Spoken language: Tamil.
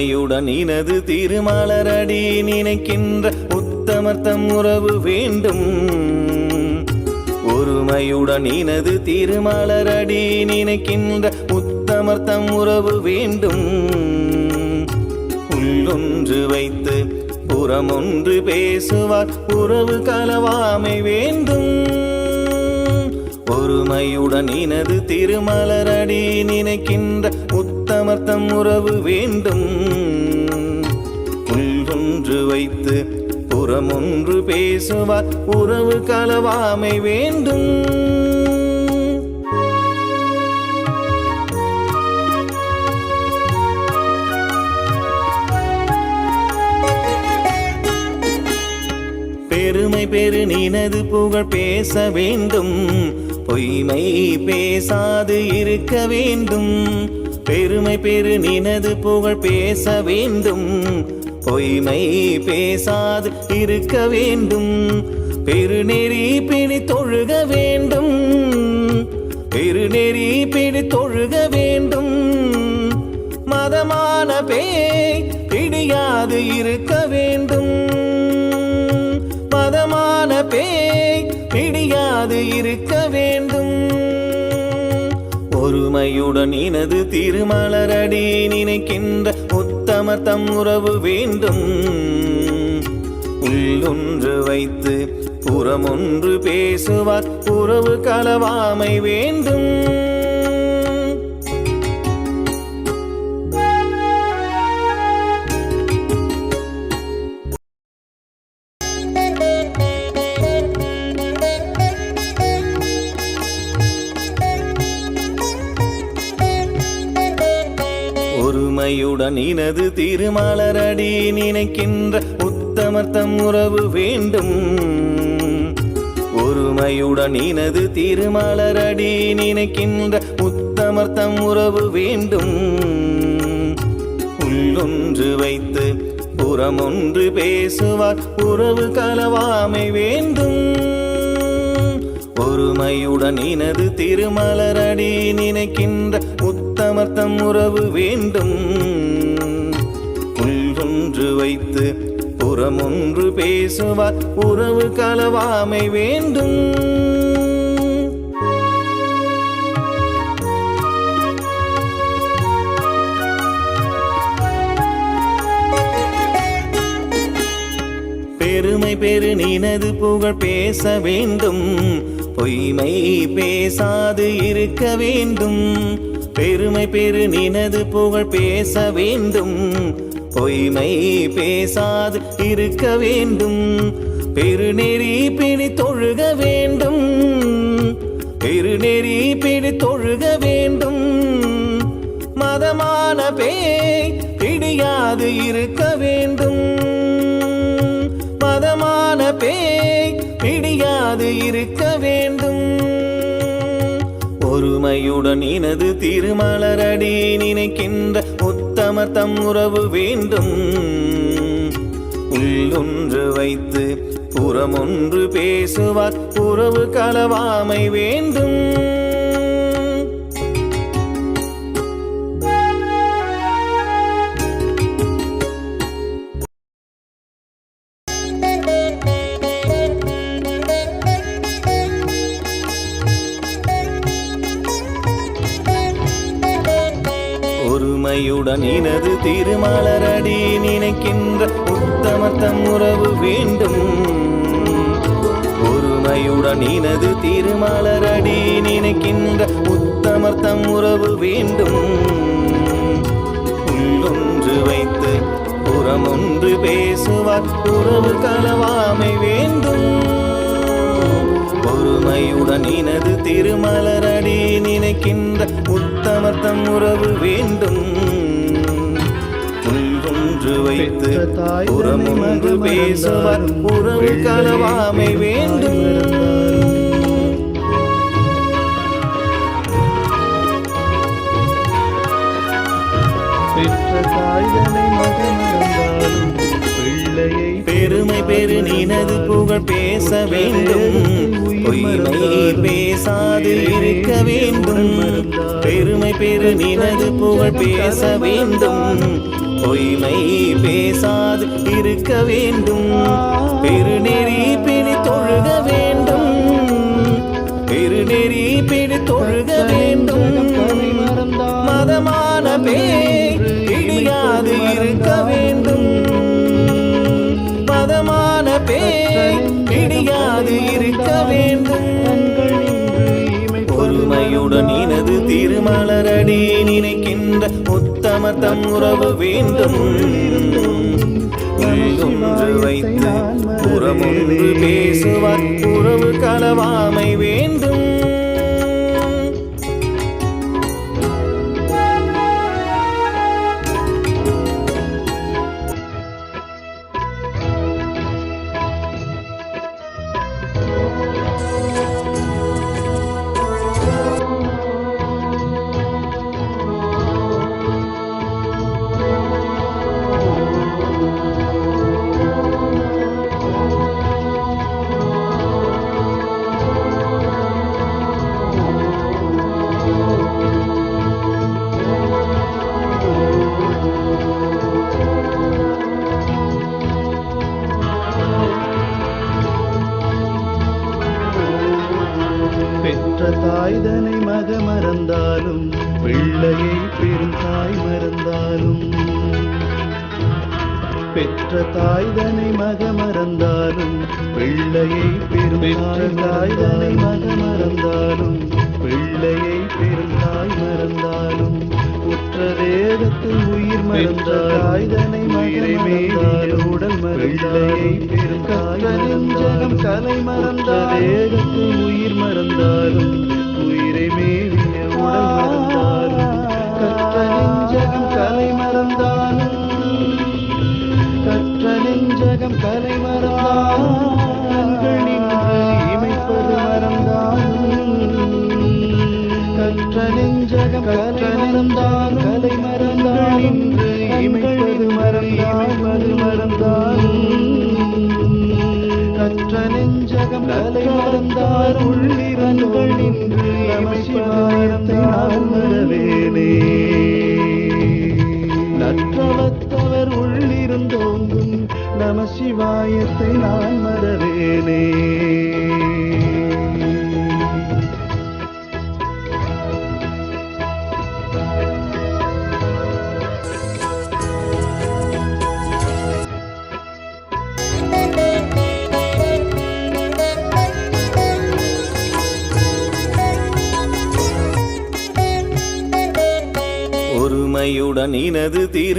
ஒருமையுடன் இனது திருமலரடி நினைக்கின்ற உத்தமர்த்தம் உறவு வேண்டும். ஒருமையுடன் இனது திருமலரடி நினைக்கின்ற உத்தமர்த்தம் உறவு வேண்டும். உள்ளொன்று வைத்து புறமொன்று பேசுவார் உறவு கலவாமை வேண்டும். ஒருமையுடன் இனது திருமலரடி நினைக்கின்ற சமர்த்தம் உறவு வேண்டும். உள்ளொன்று வைத்து புறமொன்று பேசுவார். உறவு கலவாமை வேண்டும். பெருமை பெரு நினது புகழ் பேச வேண்டும். பொய்மை பேசாது இருக்க வேண்டும். பெருமை பெரு நினது புகழ் பேச வேண்டும். பொய்மை பேசாது இருக்க வேண்டும். பெருநெறி பிடி தொழுக வேண்டும். பெருநெறி பிடி தொழுக வேண்டும். மதமான பேய் பிடியாது இருக்க வேண்டும். மதமான பேய் பிடியாது இருக்க வேண்டும். ஒருமையுடன் இனது திருமலரடி நினைக்கின்ற உத்தமத்தம் உறவு வேண்டும். உள்ளொன்று வைத்து புறமொன்று பேசுவார் உறவு கலவாமை வேண்டும். ஒருமையுடன் இனது திருமலரடி நினைக்கின்ற உத்தமர்த்தம் உறவு வேண்டும். ஒருமையுடன் இனது திருமலரடி நினைக்கின்ற உத்தமர்த்தம் உறவு வேண்டும். உள்ளொன்று வைத்து புறமொன்று பேசுவார் உறவு கலவாமை வேண்டும். பொறுமையுடன் இனது திருமலரடி நினைக்கின்ற உத்தமர்த்தம் உறவு வேண்டும். உள்ளொன்று வைத்து புறமொன்று பேசுவார் உறவு கலவாமை வேண்டும். பெருமை பெரு நினது புகழ் பேச வேண்டும். பொய்மை பேசாது இருக்க வேண்டும். பெருமை பெரு நினது புகழ் பேச வேண்டும். பொய்மை பேசாது இருக்க வேண்டும். பெருநெறி பிடி தொழுக வேண்டும். பெருநெறி பிடி தொழுக வேண்டும். மதமான பேய் பிடியாது இருக்க வேண்டும். அது இருக்க வேண்டும். ஒருமையுடன் இனது திருமலரடி நினைக்கின்ற உத்தமத்தம் உறவு வேண்டும். உள்ளொன்று வைத்து புறமொன்று பேசுவார் உறவு கலவாமை வேண்டும். ஒருமையுடன் இனது திருமலரடி நினைக்கின்ற உத்தமத்தம் உறவு வேண்டும். ஒருமையுடன் இனது திருமலரடி நினைக்கின்ற உத்தமர்த்தம் உறவு வேண்டும். உள்ளொன்று வைத்து புறமொன்று பேசுவார் உறவு கலவாமை வேண்டும். ஒருமையுடன் இனது திருமலரடி நினைக்கின்ற உத்தமர்த்தம் உறவு வேண்டும். வைத்து புறமொன்று பேசுவார் உறவு கலவாமை வேண்டும். பெற்ற தாய்தனை மகன் பெருமை பெரு நினது புகழ் பேச வேண்டும். பொய்மை பேசாது இருக்க வேண்டும். பெருமை பெரு நினது புகழ் பேச வேண்டும். பொய்மை பேசாது இருக்க வேண்டும். பெருநெறி பிடி தொழுக வேண்டும் திருமலரடி நினைக்கின்ற உத்தம தம் உறவு வேண்டும். உள்ளொன்று வைத்து புறமொன்று பேசுவார். உறவு கலவாமை வேண்டும் பெற்ற தாய்தனை மக மறந்தாலும் பிள்ளையை பெரும் தாய் தாய்தனை மக மறந்தாலும் பிள்ளையை பெரும் தாய் மறந்தாலும் உற்ற தேகத்தில் உயிர் மறந்த தாய்தனை மகனை மேலாலும் உடல் மறந்தாயை பெரும் தாய் மறந்தாலும் கலை மறந்த தேகத்தில் உயிர் மறந்தாலும் கற்ற நெஞ்சகம் கலை மறந்தால் உள்ளிரங்கள் நின்று நற்றவத்தவர் உள்ளிருந்தோங்கும் நம சிவாயத்தை நான் மறவேனே. ஒருமையுடன் இனது திரு